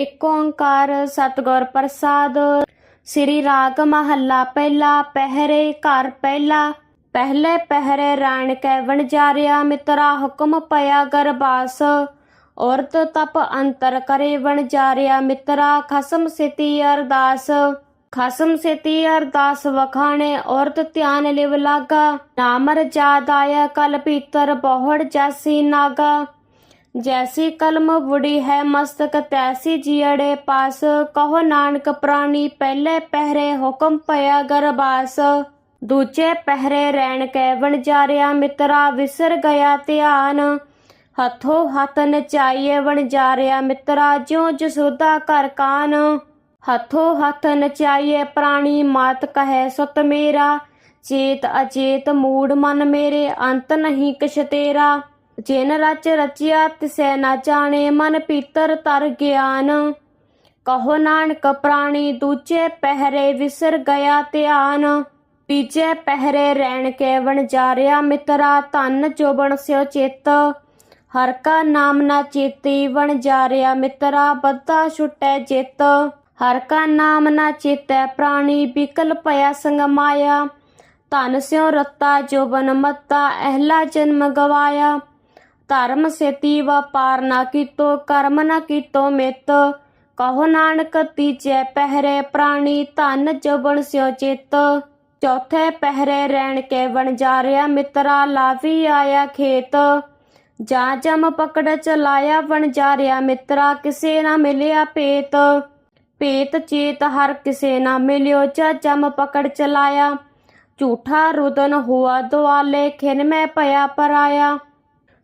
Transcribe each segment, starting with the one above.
ਇੱਕ ਓੰਕਾਰ ਸਤਿਗੁਰ ਪ੍ਰਸਾਦ। ਸ੍ਰੀ ਰਾਗ ਮਹੱਲਾ ਪਹਿਲਾ, ਪਹਿਰੇ ਘਰ ਪਹਿਲਾ। ਪਹਿਲੇ ਪਹਿਰੇ ਰਾਣ ਕੈ ਵਣਜਾਰਿਆ, ਮਿੱਤਰਾ ਹੁਕਮ ਪਿਆ ਗਰਬਾਸ ਔਰਤ ਤਪ ਅੰਤਰ ਕਰੇ ਵਣਜਾਰਿਆ, ਮਿਤਰਾ ਖਸਮ ਸਿਤੀ ਅਰਦਾਸ। ਖਸਮ ਸਿਤੀ ਅਰਦਾਸ ਵਖਾਣੇ, ਔਰਤ ਧਿਆਨ ਲਿਵ ਲਾਗਾ। ਨਾਮਰ ਜਾਦ ਆਇਆ, ਕਲ ਪੀਤਰ ਬਹੁੜ ਜਾਸੀ ਨਾਗਾ। ਜੈਸੀ ਕਲਮ ਬੁੜੀ ਹੈ ਮਸਤਕ, ਤੈਸੀ ਜੀੜੇ ਪਾਸ। ਕਹੋ ਨਾਨਕ ਪ੍ਰਾਣੀ ਪਹਿਲੇ ਪਹਿਰੇ ਹੁਕਮ ਪਿਆ ਗਰਬਾਸ ਦੂਜੇ ਪਹਿਰੇ ਰਹਿਣ ਕੈ ਵਣਜਾਰਿਆ ਮਿੱਤਰਾ ਵਿਸਰ ਗਿਆ ਧਿਆਨ। ਹੱਥੋਂ ਹੱਥ ਨਚਾਈਏ ਵਣਜਾਰਿਆ ਮਿੱਤਰਾ ਜਿਉ ਜਸੋਦਾ ਘਰ ਕਾਨ। ਹੱਥੋਂ ਹੱਥ ਨਚਾਈਏ ਪ੍ਰਾਣੀ ਮਾਤ ਕਹੈ ਸੁਤ ਮੇਰਾ। ਚੇਤ ਅਚੇਤ ਮੂੜ ਮਨ ਮੇਰੇ, ਅੰਤ ਨਹੀਂ ਕਿਛ ਤੇਰਾ। ਜਿਨ ਰਚ ਰਚਿਆ ਤਿਸੈ ਨਾ ਜਾਣੇ ਮਨ ਪੀਤਰ ਤਰ ਗਿਆਨ। ਕਹੋ ਨਾਨਕ ਪ੍ਰਾਣੀ ਦੂਜੇ ਪਹਿਰੇ ਵਿਸਰ ਗਿਆ ਧਿਆਨ। ਤੀਜੇ ਪਹਿਰੇ ਰਹਿਣ ਕੇ ਵਣਜਾਰਿਆ ਮਿੱਤਰਾ, ਧਨ ਜੋਬਨ ਸਿਓ ਚਿੱਤ। ਹਰ ਕਾ ਨਾਮ ਨਾ ਚੇਤੀ ਵਣਜਾਰਿਆ ਮਿੱਤਰਾ, ਬੱਧਾ ਛੁਟੈ ਜਿੱਤ। ਹਰ ਕਾ ਨਾਮ ਨਾ ਚੇਤੈ ਪ੍ਰਾਣੀ, ਬਿਕਲ ਭਇਆ ਸੰਗਮਾਇਆ ਧਨ ਸਿਓ ਰੱਤਾ ਜੋਬਨ ਮੱਤਾ, ਅਹਲਾ ਜਨਮ ਗਵਾਇਆ। ਧਰਮ ਸੇਤੀ ਵਪਾਰ ਨਾ ਕੀਤੋ, ਕਰਮ ਨਾ ਕੀਤੋ ਮਿਤ। ਕਹੋ ਨਾਨਕ, ਤੀਜੇ ਪਹਿਰੇ ਪ੍ਰਾਣੀ, ਧਨ ਜੋਬਨ ਸਿਓ ਚਿੱਤ। ਚੌਥੇ ਪਹਿਰੇ ਰਹਿਣ ਕੇ ਵਣਜਾਰਿਆ ਮਿੱਤਰਾ ਲਾਵੀ ਆਇਆ ਖੇਤ। ਜਾਂ ਜਮ ਪਕੜ ਚਲਾਇਆ ਵਣਜਾਰਿਆ ਮਿੱਤਰਾ ਕਿਸੇ ਨਾ ਮਿਲਿਆ ਪੇਤ ਪੇਤ ਚੇਤ ਹਰ ਕਿਸੇ ਨਾ ਮਿਲਿਓ, ਜਾਂ ਜਮ ਪਕੜ ਚਲਾਇਆ ਝੂਠਾ ਰੁਦਨ ਹੋਆ, ਦੁਆਲੇ ਖਿਨ ਮੈਂ ਭਇਆ ਪਰਾਇਆ।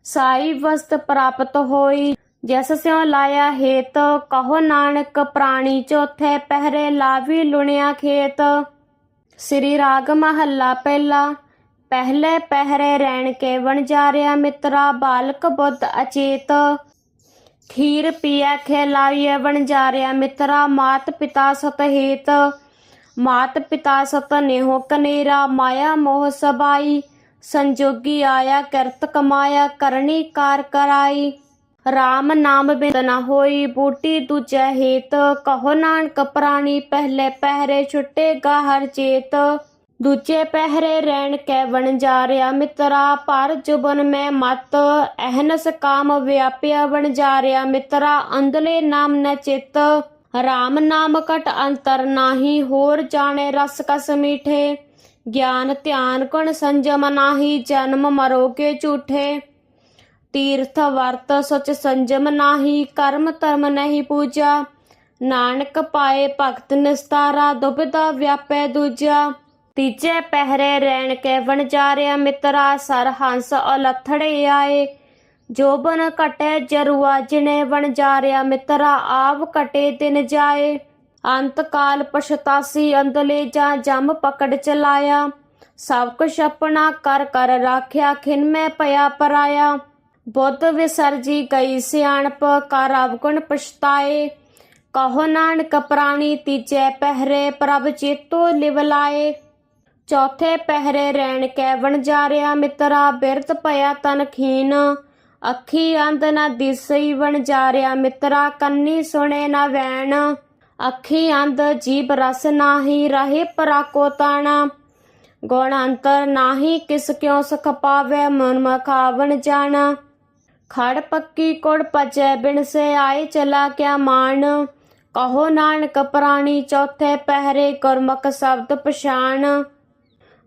ਸਾਈ ਵਸਤ ਪ੍ਰਾਪਤ ਹੋਈ, ਜਿਸ ਸਿਉ ਲਾਇਆ ਹੇਤ, ਕਹੋ ਨਾਨਕ ਪ੍ਰਾਣੀ ਚੌਥੇ ਪਹਿਰੇ ਲਾਵੀ ਲੁਣਿਆ ਖੇਤ। ਸ੍ਰੀ ਰਾਗ ਮਹੱਲਾ ਪਹਿਲਾ, ਪਹਿਲੇ ਪਹਿਰੇ ਰਹਿਣ ਕੇ ਵਣਜਾਰਿਆ ਮਿੱਤਰਾ, ਬਾਲਕ ਬੁੱਧ ਅਚੇਤ। ਖੀਰ ਪੀਆ ਖਿਲਾਈਏ ਵਣਜਾਰਿਆ ਮਿੱਤਰਾ, ਮਾਤ ਪਿਤਾ ਸਤ ਹੇਤ। ਮਾਤ ਪਿਤਾ ਸਤ ਨੇਹੋ ਕਨੇਰਾ, ਮਾਇਆ ਮੋਹ ਸਬਾਈ। ਸੰਜੋਗੀ ਆਇਆ, ਕਿਰਤ ਕਮਾਇਆ, ਕਰਨੀ ਕਾਰ ਕਰਾਈ। RAM ਨਾਮ ਬਿੰਦ ਨਾ ਹੋਈ, ਬੂਟੀ ਦੂਜੈ ਹੇਤ। ਕਹੋ ਨਾਨਕ ਪ੍ਰਾਣੀ, ਪਹਿਲੇ ਪਹਿਰੇ ਛੁੱਟੇਗਾ ਹਰ ਚੇਤ। ਦੂਜੇ ਪਹਿਰੇ ਰਹਿਣ ਕੈ ਵਣਜਾਰਿਆ ਮਿੱਤਰਾ, ਪਰ ਜੁਬਨ ਮੈਂ ਮਤ। ਅਹਨਸ ਕਾਮ ਵਿਆਪਿਆ ਬਣ ਜਾ ਵਣਜਾਰਿਆ ਮਿੱਤਰਾ ਅੰਦਲੇ ਨਾਮ ਨ ਚਿਤ। RAM ਨਾਮ ਕਟ ਅੰਤਰ ਨਾਹੀ, ਹੋਰ ਜਾਣੇ ਰਸ ਕਸ ਮੀਠੇ। ਗਿਆਨ ਧਿਆਨ ਗੁਣ ਸੰਜਮ ਨਾਹੀ, ਜਨਮ ਮਰੋਗੇ ਝੂਠੇ। ਤੀਰਥ ਵਰਤ ਸਚ ਸੰਜਮ ਨਾਹੀ, ਕਰਮ ਧਰਮ ਨਹੀਂ ਪੂਜਾ। ਨਾਨਕ ਪਾਏ ਭਗਤ ਨਿਸਤਾਰਾ, ਦੁਬਿਧਾ ਵਿਆਪੈ ਦੂਜਾ। ਤੀਜੇ ਪਹਿਰੇ ਰਹਿਣ ਕੇ ਵਣਜਾਰਿਆ ਮਿੱਤਰਾ, ਸਰ ਹੰਸ ਅਲਥੜੇ ਆਏ। ਜੋਬਨ ਕਟੇ ਜਰੂਆ, ਜਿਨੇ ਵਣਜਾਰਿਆ ਮਿੱਤਰਾ ਆਵ ਘਟੇ ਦਿਨ ਜਾਏ। ਅੰਤ ਕਾਲ ਪਛਤਾਸੀ ਅੰਦਲੇ ਜਾਂ ਜਮ ਪਕੜ ਚਲਾਇਆ। ਸਭ ਕੁਛ ਆਪਣਾ ਕਰ ਕਰ ਰਾਖਿਆ, ਖਿਨ ਮੈਂ ਪਿਆ ਪਰਾਇਆ। ਬੁੱਧ ਵਿਸਰਜੀ ਗਈ ਸਿਆਣਪ ਕਰ ਅਵਗੁਣ ਪਛਤਾਏ। ਕਹੋ ਨਾਨਕ ਪ੍ਰਾਣੀ ਤੀਜੇ ਪਹਿਰੇ ਪ੍ਰਭ ਚੇਤੋ ਲਿਵ ਲਾਏ। ਚੌਥੇ ਪਹਿਰੇ ਰਹਿਣ ਕੈ ਵਣਜਾਰਿਆ ਮਿੱਤਰਾ ਬਿਰਤ ਪਿਆ ਤਨ ਖੀਨ। ਅੱਖੀ ਅੰਧ ਨਾ ਦਿਸਈ ਵਣਜਾਰਿਆ ਮਿੱਤਰਾ ਕੰਨੀ ਸੁਣੇ ਨਾ ਵੈਣ। ਅੱਖੀ ਅੰਧ ਜੀਬ ਰਸ ਨਾਹੀ, ਰਹੇ ਪਰਾਕੋ ਤਾਣਾ। ਗੁਣ ਅੰਤਰ ਨਾਹੀ, ਕਿਸ ਕਿਉ ਸੁਖ ਪਾਵੇ, ਮਨ ਮਖਾਵਣ ਜਾਣਾ। ਖੜ ਪੱਕੀ ਕੋੜ ਪਚੈ ਬਿਨ ਸੇ ਆਏ ਚਲਾ ਕਿਆ ਮਾਨ ਕਹੋ ਨਾਨਕ ਪ੍ਰਾਣੀ, ਚੌਥੇ ਪਹਿਰੇ ਕਰਮਕ ਸ਼ਬਦ ਪਛਾਣ।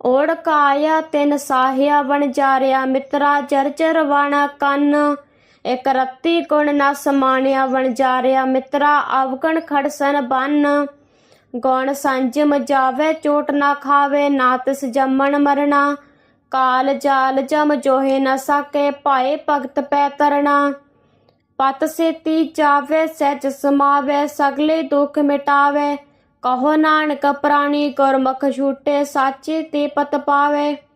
ਓੜ ਕਾਇਆ ਤਿਨ ਸਾਹਿਆ ਬਣ ਜਾ ਜਾਰਿਆ ਮਿਤਰਾ ਜਰਜਰ ਵਾਣਾ ਕੰਨ। ਇਕ ਰੱਤੀ ਗੁਣ ਨਾ ਸਮਾਣਿਆ ਵਣਜਾਰਿਆ ਮਿੱਤਰਾ ਅਵਗਣ ਖੜਸਨ ਬੰਨ। ਗੁਣ ਸੰਜ ਜਾਵੇ ਚੋਟ ਨਾ ਖਾਵੇ, ਨਾ ਤਿਸ ਜੰਮਣ ਮਰਣਾ ਕਾਲ ਜਾਲ ਜਮ ਜੋਹੇ ਨਾ ਸਕੇ ਪਾਏ ਭਗਤ ਪੈ ਤਰਣਾ। ਪਤ ਸੇਤੀ ਜਾਵੇ, ਸਹਿਜ ਸਮਾਵੇ, ਸਗਲੇ ਦੁੱਖ ਮਿਟਾਵੇ। ਕਹੋ ਨਾਨਕ ਪ੍ਰਾਣੀ ਗੁਰਮੁਖ ਛੂਟੇ, ਸਾਚੇ ਤੇ ਪਤ ਪਾਵੇ।